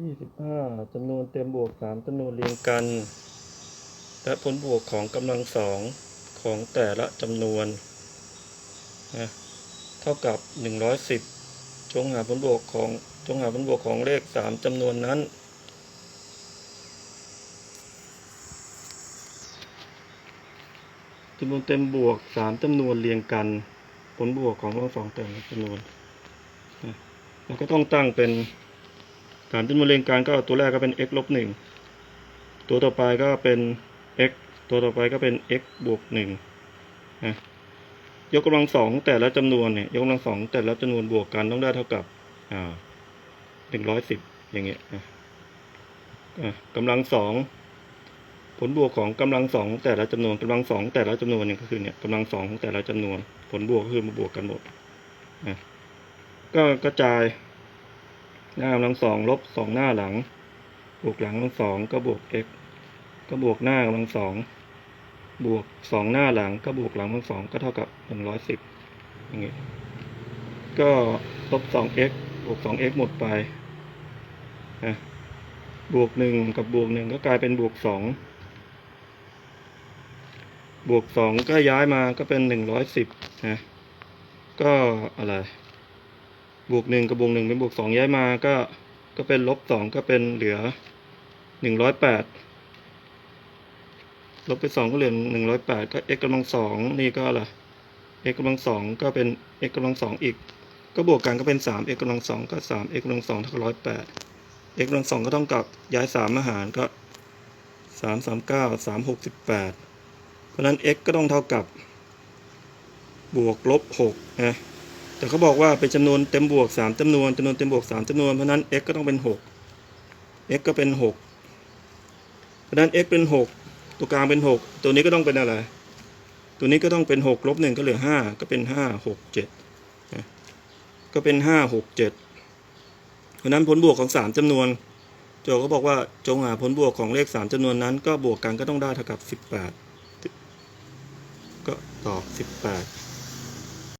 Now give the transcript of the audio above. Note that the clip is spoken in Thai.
ยี่สิบห้าจำนวนเต็มบวกสามจำนวนเรียงกัน และผลบวกของกำลังสองของแต่ละจำนวนนะเท่ากับหนึ่งร้อยสิบจงหาผลบวกของจงหาผลบวกของเลขสามจำนวนนั้นจำนวนเต็มบวกสามจำนวนเรียงกัน ผลบวกของทั้งสองแต่ละจำนวนนะเราก็ต้องตั้งเป็น สามจำนวนเรียงกันก็ตัวแรกก็เป็น x ลบหนึ่งตัวต่อไปก็เป็น x ตัวต่อไปก็เป็น x บวกหนึ่งนะยกกำลังสองแต่ละจำนวนเนี่ยยกกำลังสองแต่ละจำนวนบวกกันต้องได้เท่ากับอ่าหนึ่งร้อยสิบอย่างเงี้ยนะอะกำลังสองผลบวกของกำลังสองแต่ละจำนวนกำลังสองแต่ละจำนวนเนี่ยก็คือเนี่ยกำลังสองของแต่ละจำนวน ผลบวกก็คือมาบวกกันหมดนะก็กระจาย หน้ากำลังสองลบสองหน้าหลัง บวกหลังกำลังสองก็บวก x ก็บวกหน้ากำลังสองบวกสองหน้าหลังก็บวกหลังกำลังสองก็เท่ากับหนึ่งร้อยสิบอย่างเงี้ยก็ลบสอง x บวกสอง x หมดไปนะบวกหนึ่งกับบวกหนึ่งก็กลายเป็นบวกสองบวกสองก็ย้ายมาก็เป็นหนึ่งร้อยสิบนะก็อะไร บวกหนึ่งกับบวกหนึ่งเป็นบวกสองย้ายมาก็ก็เป็นลบสองก็เป็นเหลือหนึ่งร้อยแปดลบไปสองก็เหลือหนึ่งร้อยแปดก็ x กำลังสองนี่ก็อะไร x กำลังสองก็เป็น x กำลังสองอีก ก็บวกกันก็เป็นสาม x กำลังสองก็สาม x กำลังสองเท่ากับร้อยแปด x กำลังสองก็ต้องกับย้ายสามมาหารก็สามสามเก้าสามหกสิบแปดเพราะฉะนั้น x ก็ต้องเท่ากับบวกลบหกนะ แต่เขาบอกว่าเป็นจำนวนเต็มบวกสามจำนวนจำนวนเต็มบวกสามจำนวนเพราะนั้น x ก็ต้องเป็นหก x ก็เป็นหกเพราะนั้น x เป็นหกตัวกลางเป็นหกตัวนี้ก็ต้องเป็นอะไร ตัวนี้ก็ต้องเป็นหกลบหนึ่งก็เหลือห้าก็เป็นห้าหกเจ็ดก็เป็นห้าหกเจ็ดเพราะนั้นผลบวกของสามจำนวนโจทย์เขาบอกว่าจงหาผลบวกของเลขสามจำนวนนั้น ก็บวกกันก็ต้องได้เท่ากับสิบแปดก็ตอบ18